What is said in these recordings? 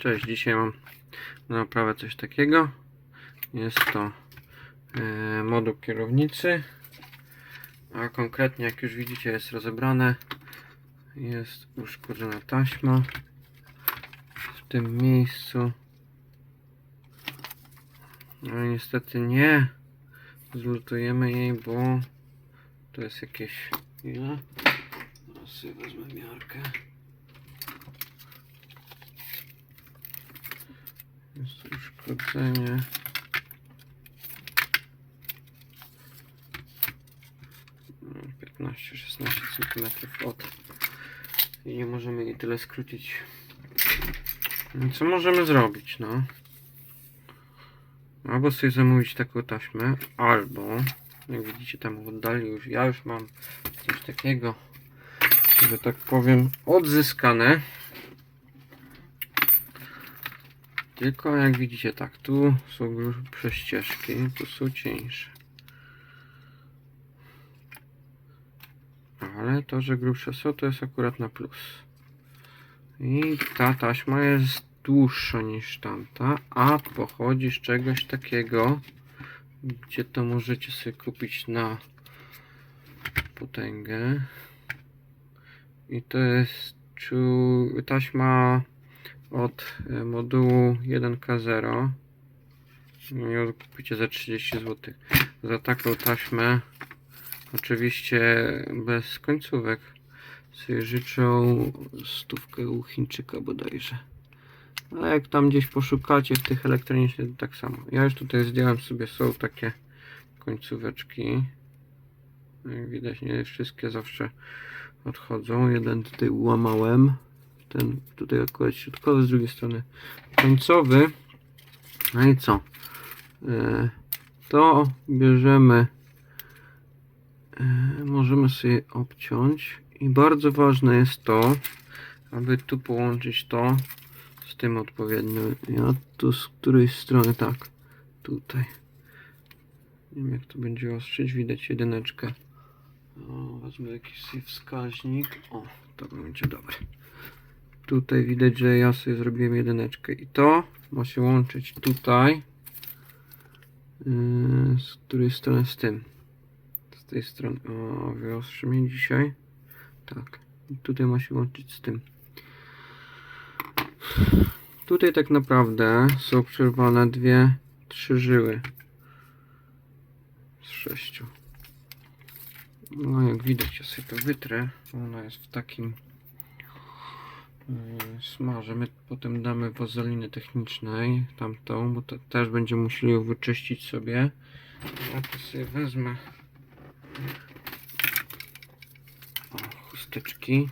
Cześć, dzisiaj mam na naprawę coś takiego. Jest to e, moduł kierownicy, a konkretnie jak już widzicie jest rozebrane. Jest uszkodzona taśma w tym miejscu. No niestety nie zlutujemy jej, bo to jest jakieś ile? Teraz sobie wezmę miarkę. Uszkodzenie. No, 15-16 cm od i nie możemy jej tyle skrócić. No, co możemy zrobić, no? Albo sobie zamówić taką taśmę, albo jak widzicie tam w oddali już, ja już mam coś takiego, że tak powiem, odzyskane. Tylko jak widzicie, tak, tu są grubsze ścieżki, tu są cieńsze. Ale to, że grubsze są, to jest akurat na plus. I ta taśma jest dłuższa niż tamta, a pochodzi z czegoś takiego, gdzie to możecie sobie kupić na potęgę. I to jest taśma od e, modułu 1K0 i ją kupicie za 30 zł. Za taką taśmę, oczywiście bez końcówek, sobie życzą stówkę u Chińczyka bodajże. Ale jak tam gdzieś poszukacie w tych elektronicznych, to tak samo. Ja już tutaj zdjąłem sobie, są takie końcóweczki. Jak widać, nie wszystkie zawsze odchodzą. Jeden tutaj łamałem ten tutaj akurat środkowy, z drugiej strony końcowy. No i co? E, To bierzemy, e, możemy sobie obciąć i bardzo ważne jest to, aby tu połączyć to z tym odpowiednio. Ja tu z której strony? Tak, tutaj. Nie wiem jak to będzie ostrzyć, widać jedyneczkę. O, wezmę jakiś wskaźnik. O, to będzie dobre. Tutaj widać, że ja sobie zrobiłem jedyneczkę i to ma się łączyć tutaj. Yy, z której strony z tym? Z tej strony. O, wyostrzy mnie dzisiaj. Tak. I tutaj ma się łączyć z tym. Tutaj tak naprawdę są przerwane dwie, trzy żyły. Z sześciu. No jak widać, ja sobie to wytrę. Ona jest w takim Yy, smażę. My potem damy wazoliny technicznej, tamtą, bo też będziemy musieli ją wyczyścić sobie. Ja to sobie wezmę o, chusteczki.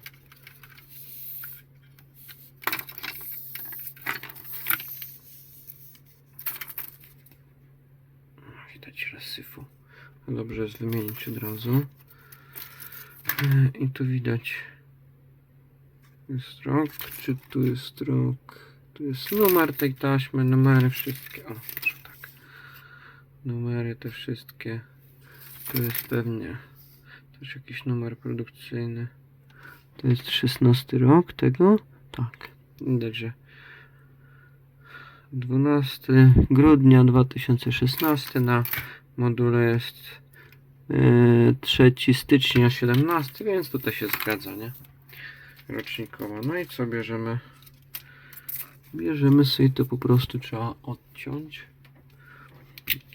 Widać rozsyfu. No Dobrze jest wymienić od razu. Yy, I tu widać jest rok, czy tu jest rok? Tu jest numer tej taśmy, numery wszystkie. O, proszę tak. Numery te wszystkie. Tu jest pewnie też jakiś numer produkcyjny. To jest 16 rok tego? Tak. Widać, że 12 grudnia 2016 na module jest yy, 3 stycznia 17, więc tutaj się zgadza, nie? Rocznikowa. No i co bierzemy? Bierzemy sobie to po prostu trzeba odciąć.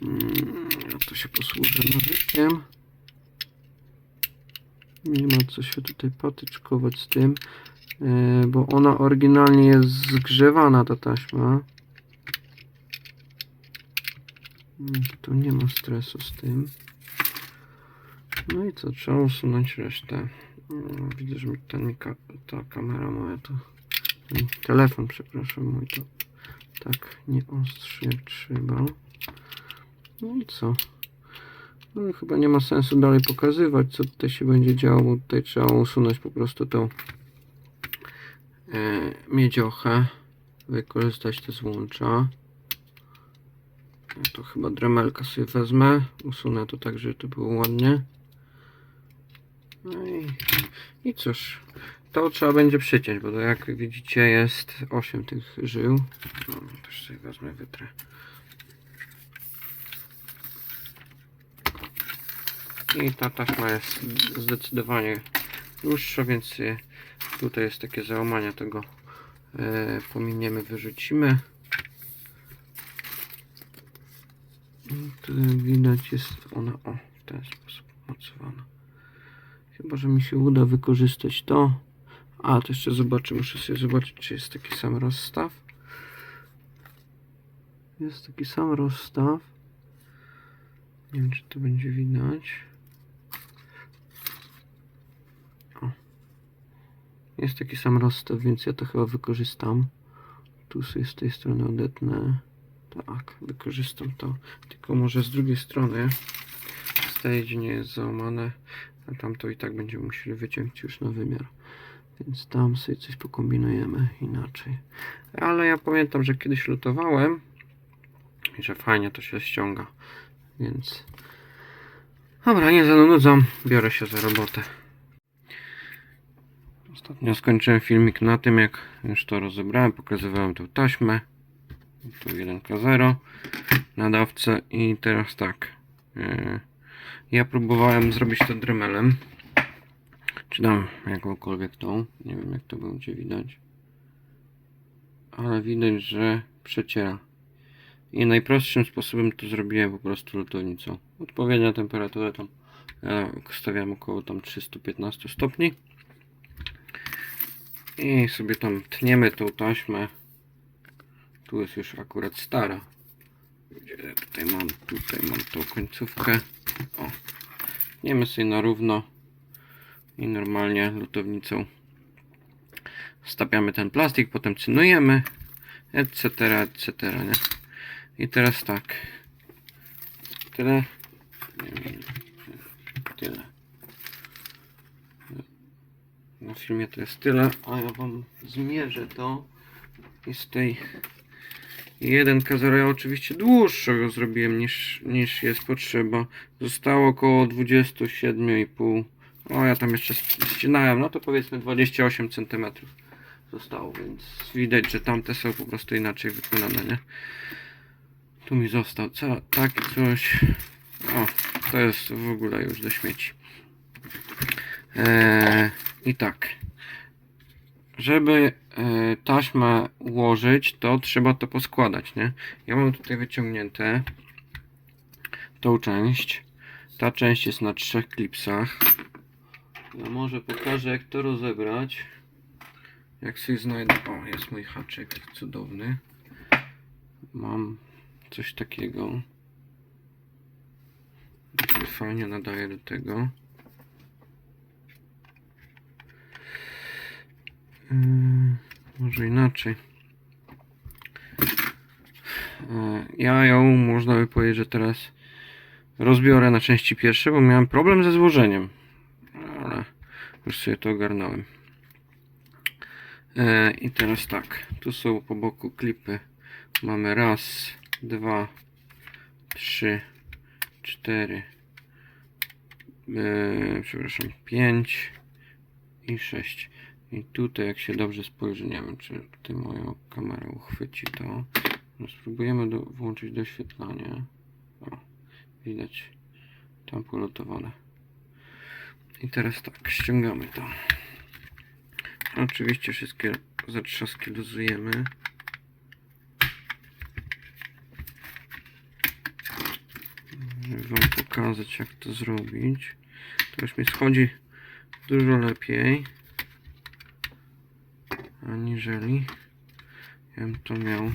Mm, to się posłużę nożykiem. Nie ma co się tutaj patyczkować z tym, e, bo ona oryginalnie jest zgrzewana ta taśma. Mm, Tu nie ma stresu z tym. No i co, trzeba usunąć resztę. Mm, Widzę, że mi ta kamera moja to. Telefon, przepraszam, mój to tak nie ostrzy jak trzeba. No i co? No chyba nie ma sensu dalej pokazywać, co tutaj się będzie działo, bo tutaj trzeba usunąć po prostu tą e, miedziochę, wykorzystać te złącza. Ja to chyba dremelka sobie wezmę, usunę to tak, żeby to było ładnie. No i, i cóż, to trzeba będzie przyciąć, bo to jak widzicie jest 8 tych żył. No, też sobie wezmę wytrę. I ta taśma jest zdecydowanie dłuższa, więc tutaj jest takie załamanie tego e, pominiemy, wyrzucimy. I tu widać jest ona o, w ten sposób mocowana. Chyba, że mi się uda wykorzystać to. A, to jeszcze zobaczę, muszę sobie zobaczyć, czy jest taki sam rozstaw. Jest taki sam rozstaw. Nie wiem, czy to będzie widać. O. Jest taki sam rozstaw, więc ja to chyba wykorzystam. Tu sobie z tej strony odetnę. Tak, wykorzystam to. Tylko może z drugiej strony. Z gdzie nie jest załamane. A tam to i tak będziemy musieli wyciąć już na wymiar. Więc tam sobie coś pokombinujemy inaczej. Ale ja pamiętam, że kiedyś lutowałem i że fajnie to się ściąga. Więc dobra, nie zanudzam, biorę się za robotę. Ostatnio skończyłem filmik na tym, jak już to rozebrałem, pokazywałem tą taśmę. Tu 1K0 nadawcę i teraz tak. Yy, ja próbowałem zrobić to dremelem. Czy dam jakąkolwiek tą. Nie wiem jak to będzie widać. Ale widać, że przeciera. I najprostszym sposobem to zrobiłem po prostu lutownicą. Odpowiednia temperatura tam ja stawiam około tam 315 stopni. I sobie tam tniemy tą taśmę. Tu jest już akurat stara. Tutaj mam, tutaj mam tą końcówkę. O. Tniemy sobie na równo i normalnie lutownicą stawiamy ten plastik, potem cynujemy, etc., etc., nie? I teraz tak. Tyle. Tyle. Na filmie to jest tyle, a ja wam zmierzę to i z tej 1K0 ja oczywiście dłuższego zrobiłem niż, niż jest potrzeba. Zostało około 27,5 o, ja tam jeszcze ścinałem, no to powiedzmy 28 cm zostało, więc widać, że tamte są po prostu inaczej wykonane, nie? Tu mi został ca- taki coś. O, to jest w ogóle już do śmieci. Eee, I tak. Żeby taśmę ułożyć, to trzeba to poskładać, nie? Ja mam tutaj wyciągnięte tą część. Ta część jest na trzech klipsach. Ja może pokażę jak to rozebrać. Jak sobie znajdę. O, jest mój haczyk cudowny. Mam coś takiego. Fajnie nadaje do tego. Yy, może inaczej. Yy, Ja ją można by powiedzieć, że teraz rozbiorę na części pierwsze, bo miałem problem ze złożeniem ale już sobie to ogarnąłem. E, I teraz tak, tu są po boku klipy. Mamy raz, dwa, trzy, cztery, e, przepraszam, pięć i sześć. I tutaj jak się dobrze spojrzy, nie wiem czy ty moją kamerę uchwyci to. No, spróbujemy do, włączyć doświetlanie. O, widać tam polutowane. I teraz tak, ściągamy to. Oczywiście wszystkie zatrzaski luzujemy. Żeby wam pokazać jak to zrobić. To już mi schodzi dużo lepiej. Aniżeli ja bym to miał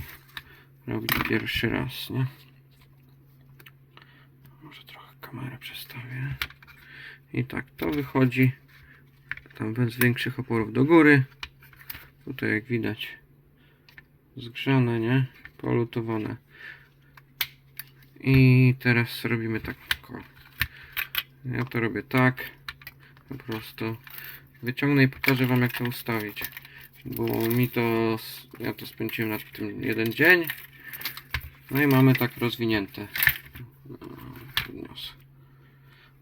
robić pierwszy raz, nie? Może trochę kamerę przestawię. I tak to wychodzi tam bez większych oporów do góry. Tutaj jak widać zgrzane, nie? Polutowane. I teraz robimy tak. Ja to robię tak. Po prostu wyciągnę i pokażę wam jak to ustawić. Bo mi to, ja to spędziłem na tym jeden dzień. No i mamy tak rozwinięte. Podniosę.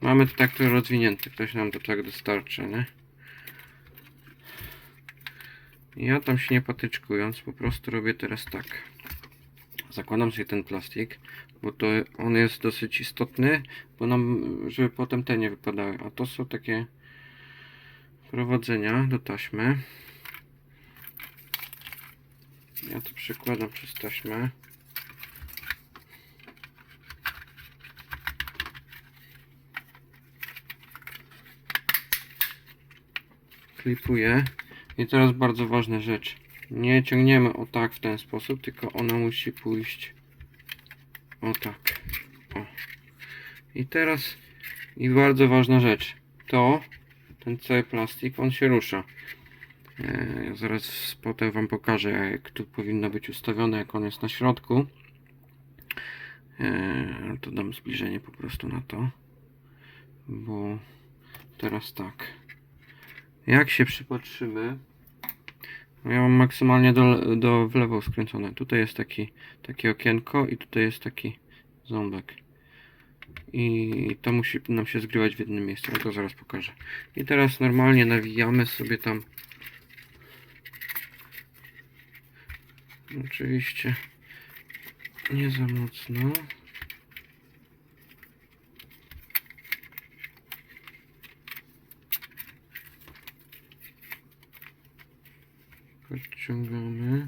Mamy to tak rozwinięte. Ktoś nam to tak dostarcza, nie? Ja tam się nie patyczkując, po prostu robię teraz tak. Zakładam sobie ten plastik, bo to on jest dosyć istotny, bo nam, żeby potem te nie wypadały. A to są takie prowadzenia do taśmy. Ja to przekładam przez taśmę. Klipuję. I teraz bardzo ważna rzecz. Nie ciągniemy o tak w ten sposób, tylko ona musi pójść o tak. O. I teraz i bardzo ważna rzecz. To ten cały plastik, on się rusza. E, zaraz potem wam pokażę jak tu powinno być ustawione, jak on jest na środku. E, to dam zbliżenie po prostu na to. Bo teraz tak. Jak się przypatrzymy, no ja mam maksymalnie do, do w lewo skręcone. Tutaj jest taki, takie okienko i tutaj jest taki ząbek. I to musi nam się zgrywać w jednym miejscu. Ja to zaraz pokażę. I teraz normalnie nawijamy sobie tam. Oczywiście nie za mocno. Podciągamy.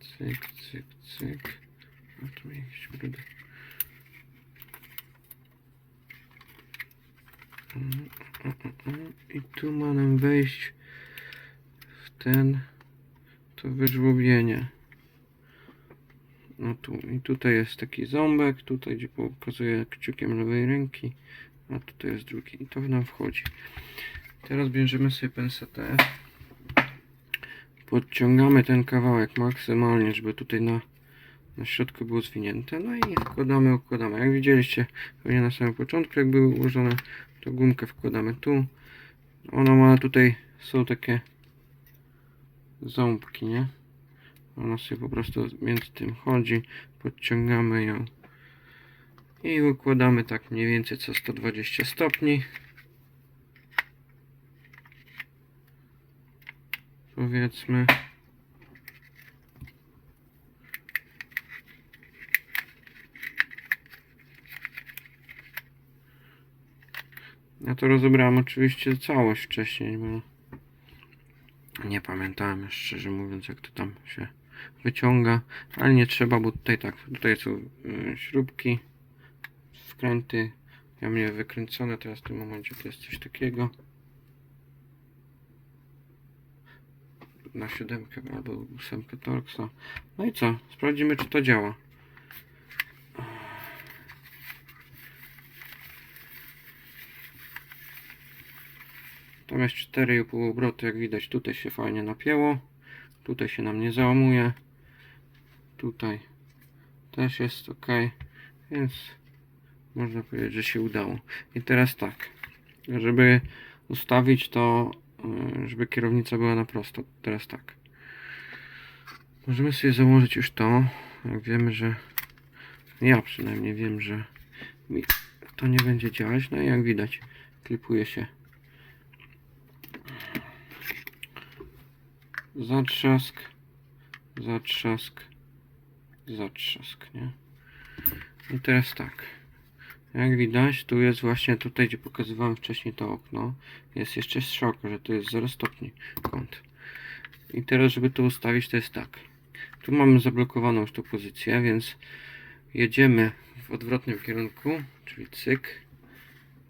Cyk, cyk, cyk. A tu jakieś brudy. Mm, mm, mm, mm. I tu ma nam wejść w ten to wyżłobienie. No tu i tutaj jest taki ząbek, tutaj gdzie pokazuję kciukiem lewej ręki, a tutaj jest drugi i to nam wchodzi. Teraz bierzemy sobie pensetę, podciągamy ten kawałek maksymalnie, żeby tutaj na, na środku było zwinięte, no i wkładamy, układamy. Jak widzieliście pewnie na samym początku, jak były ułożone, to gumkę wkładamy tu. Ona ma tutaj, są takie ząbki, nie? Ona sobie po prostu między tym chodzi, podciągamy ją i układamy tak mniej więcej co 120 stopni. Powiedzmy. Ja to rozebrałem oczywiście całość wcześniej, bo nie pamiętałem szczerze mówiąc, jak to tam się wyciąga, ale nie trzeba, bo tutaj tak, tutaj są y, śrubki, wkręty. Ja mnie wykręcone, teraz w tym momencie to jest coś takiego. Na siódemkę albo ósemkę Torxa. No i co? Sprawdzimy, czy to działa. Jest 4,5 obroty, jak widać tutaj się fajnie napięło. Tutaj się nam nie załamuje. Tutaj też jest ok. Więc można powiedzieć, że się udało. I teraz tak, żeby ustawić to, yy, żeby kierownica była na prosto. Teraz tak. Możemy sobie założyć już to. Jak wiemy, że ja przynajmniej wiem, że to nie będzie działać. No i jak widać, klipuje się zatrzask, zatrzask, zatrzask, nie? I teraz tak. Jak widać, tu jest właśnie tutaj, gdzie pokazywałem wcześniej to okno, jest jeszcze strzałka, że to jest 0 stopni kąt. I teraz, żeby to ustawić, to jest tak. Tu mamy zablokowaną już tą pozycję, więc jedziemy w odwrotnym kierunku, czyli cyk.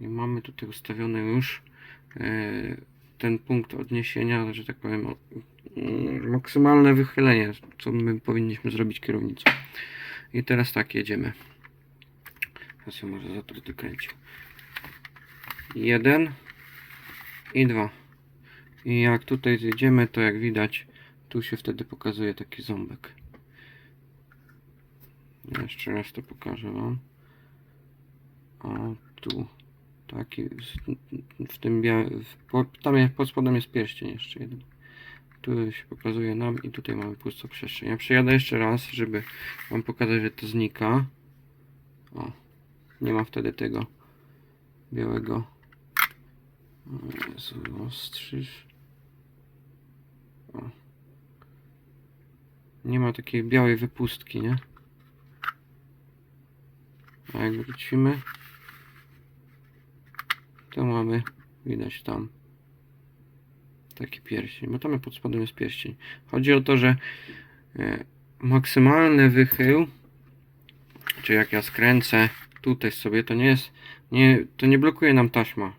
I mamy tutaj ustawione już e, ten punkt odniesienia, że tak powiem, maksymalne wychylenie, co my powinniśmy zrobić kierownicą. I teraz tak, jedziemy. Ja sobie może za to dokręcił. Jeden i dwa. I jak tutaj zjedziemy, to jak widać, tu się wtedy pokazuje taki ząbek. Jeszcze raz to pokażę wam. A tu taki w, w tym białym, tam jest, pod spodem jest pierścień jeszcze jeden. Tu się pokazuje nam i tutaj mamy pustą przestrzeń. Ja przejadę jeszcze raz, żeby wam pokazać, że to znika. O, nie ma wtedy tego białego. O ostrzyż. O. Nie ma takiej białej wypustki, nie? A jak wrócimy, to mamy, widać tam, taki pierścień, bo tam pod spodem jest pierścień. Chodzi o to, że e, maksymalny wychył, czy jak ja skręcę tutaj sobie, to nie jest, nie, to nie blokuje nam taśma.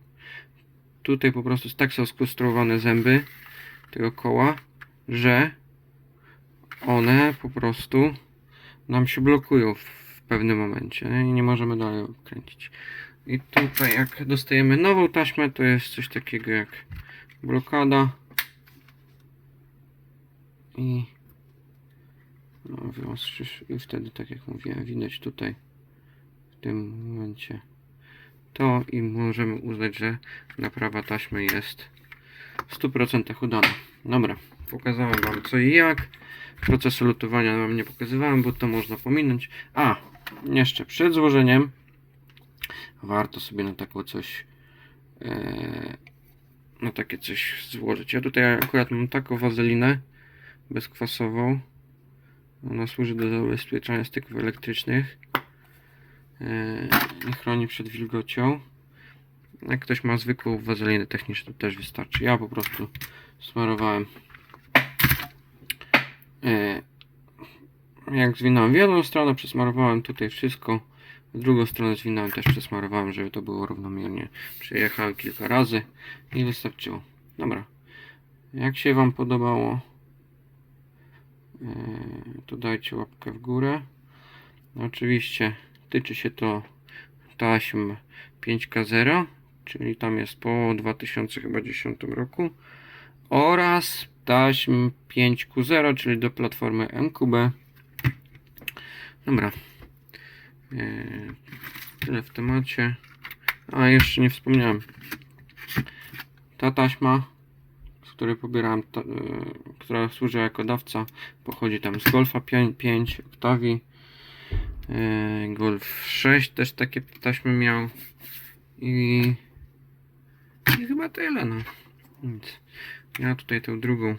Tutaj po prostu tak są skonstruowane zęby tego koła, że one po prostu nam się blokują w pewnym momencie i nie możemy dalej kręcić. I tutaj jak dostajemy nową taśmę, to jest coś takiego jak blokada i no, i wtedy tak jak mówiłem, widać tutaj w tym momencie to i możemy uznać, że naprawa taśmy jest w 100% udana. Dobra, pokazałem Wam co i jak. Procesu lutowania Wam nie pokazywałem, bo to można pominąć. A, jeszcze przed złożeniem warto sobie na taką coś e, na takie coś złożyć. Ja tutaj akurat mam taką wazelinę bezkwasową. Ona służy do zabezpieczania styków elektrycznych e, i chroni przed wilgocią. Jak ktoś ma zwykłą wazelinę techniczną, to też wystarczy. Ja po prostu smarowałem. E, jak zwinąłem w jedną stronę, przesmarowałem tutaj wszystko. Drugą stronę zwinąłem, też przesmarowałem, żeby to było równomiernie. Przejechałem kilka razy i wystarczyło. Dobra. Jak się Wam podobało, e, to dajcie łapkę w górę. Oczywiście tyczy się to taśm 5K0, czyli tam jest po 2010 roku oraz taśm 5Q0, czyli do platformy MQB. Dobra. Eee, Tyle w temacie. A jeszcze nie wspomniałem. Ta taśma, z której pobierałem, ta, e, która służy jako dawca, pochodzi tam z Golfa 5, 5 Octavii. E, Golf 6 też takie taśmy miał. I, i chyba tyle, no. Nic. Ja tutaj tą drugą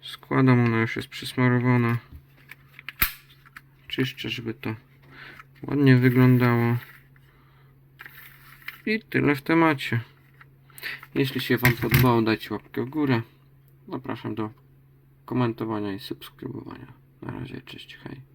składam, ona już jest przysmarowana. Czyszczę, żeby to ładnie wyglądało. I tyle w temacie. Jeśli się Wam podobało, dajcie łapkę w górę. Zapraszam do komentowania i subskrybowania. Na razie, cześć, hej.